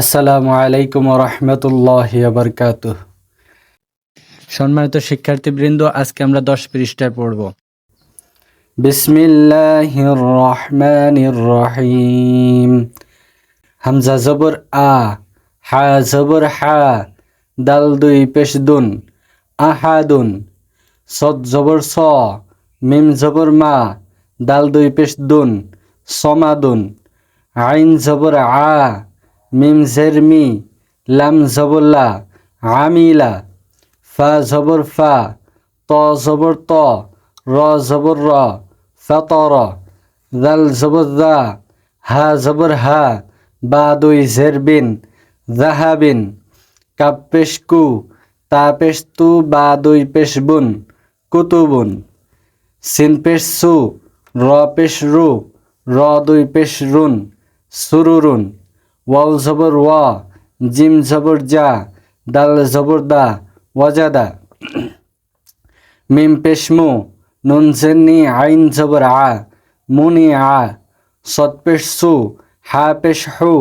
আসসালামু আলাইকুম রহমতুল্লাহ বরকাত সম্মানিত শিক্ষার্থীবৃন্দ আজকে আমরা দশ পৃষ্ঠায় পড়ব। বিসমিল্লাহির রহমানির রহিম। হামজা জবর আ হা জবর হা দাল দুই পেশ দুন আহাদুন। সদ জবর স মিম জবর মা দাল দুই পেশ দুন সমাদুন। আইন জবর আ মিম জের মি, লাম জবরলা আমিলা ফা জবর ফা, ত জবর ত, র জবর র ফতর দাল জবর দা, হা জবর হা, বা দুই জের বিন জাহাবিন কাপ পেশ কু, তা পেশ তু, বা দুই পেশ বুন কুতুবুন সিন পেশ সু, র পেশ রু, র দুই পেশ রুন সুরুরুন ওয়াল জবর ওয়া, জিম জবর জা, দাল জবর দা ওয়াজাদা মিম পেশ মু, নুন জেন্নি আইন জবর আ মুনি আ সদ পেশ সু, হা পেশ হু,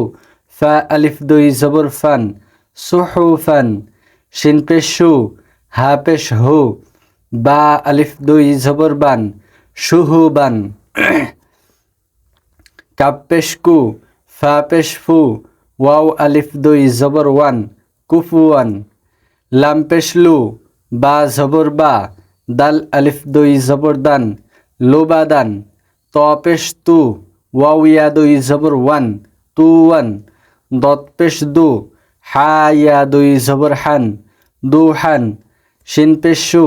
ফা আলিফ দুই জবর ফান সুহু ফান, শিন পেশ সু, হা পেশ হু, বা আলিফ দুই জবর বান সুহু বান। কাপ পেশ কু ফা পেশ ফু ওয়াও আলিফ দুই, জবর ওয়ান কুফুয়ান লাম পেশ লু বা জবর বা। দাল আলিফ দুই, জবর দান লোবাদান ত পেশ তু ওয়াও ইয়া দুই, জবর ওয়ান, তু ওয়ান। দত পেশ দু হা ইয়া দুই, জবর হান, দু হান। শিন পেশ শু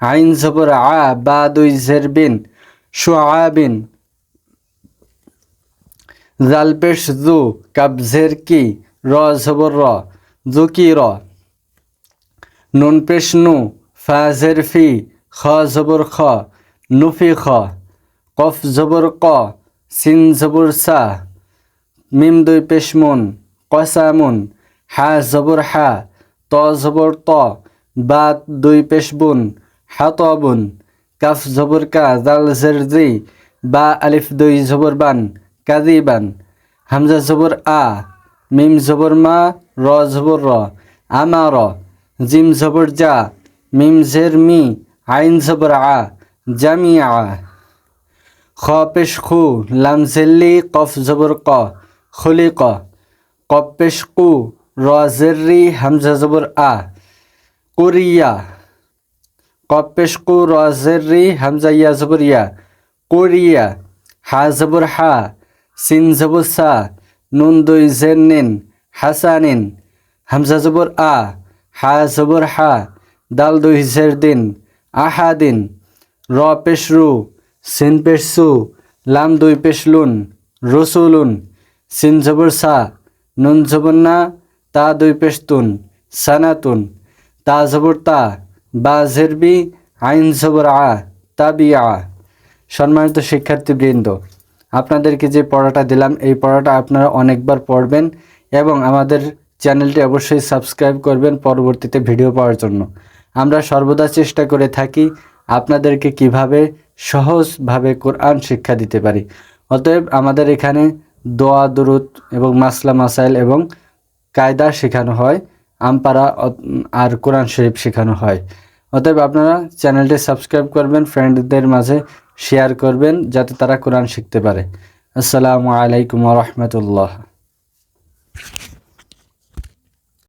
আইন জবর আ, বা দুই জের বিন শু আবিন জাল পেশ জু কাবজের কি, র জবর র জুকি র? নুন পেশ নু, ফাজের ফি, খ জবর খ, নুফি খ, কফ জবর ক, সিন জবর সা, মিম দুই পেশ মুন কসামুন হা জবর হা, ত জবর ত বা দুই পেশ বুন হাতবুন কাফ জবর কা, জাল জের জি, বা আলিফ দুই জবর বান কাদিবান হামজা জবর আ, মিম জবর মা, র জবর র। আমা র, জিম জবর জা, মিম জের মি, আইন জবর আ, জামি আ। খ পেশ খু, লাম জেল্লি কফ জবর ক, খলি ক। কপ পেশ কু, র জের্রি হামজা জবর আ। কোরিয়া কপ পেশ কু, র জের্রি হামজা ইয়া জবর ইয়া। কোরিয়া হা জবর হা। সিন জবর সা, নুন দুই জের নিন হাসানিন হামজা জবর আ, হা জবর হা, দাল দুই জের দিন আহাদিন র পেশ রু, সিন পেশ লাম দুই পেশ লুন রসুলুন সিন জবর সা, নুন জবর না, তা দুই পেশ তুন সানাতুন তা জবর তা, বা জেরবি আইন জবর আ তাবি আ। সম্মানিত শিক্ষার্থীবৃন্দ আপনাদেরকে যে পড়াটা দিলাম, এই পড়াটা আপনারা অনেকবার পড়বেন এবং আমাদের চ্যানেলটি অবশ্যই সাবস্ক্রাইব করবেন পরবর্তীতে ভিডিও পাওয়ার জন্য। আমরা সর্বদা চেষ্টা করে থাকি আপনাদেরকে কীভাবে সহজভাবে কোরআন শিক্ষা দিতে পারি। অতএব আমাদের এখানে দোয়া, দুরুদ এবং মাসলা, মাসাইল এবং কায়দা শেখানো হয় আমপারা আর কোরআন শরীফ শেখানো হয়। অতএব আপনারা চ্যানেলটি সাবস্ক্রাইব করবেন ফ্রেন্ডদের মাঝে শেয়ার করবেন যাতে তারা কোরআন শিখতে পারে। আসসালামু আলাইকুম রহমতুল্লাহ।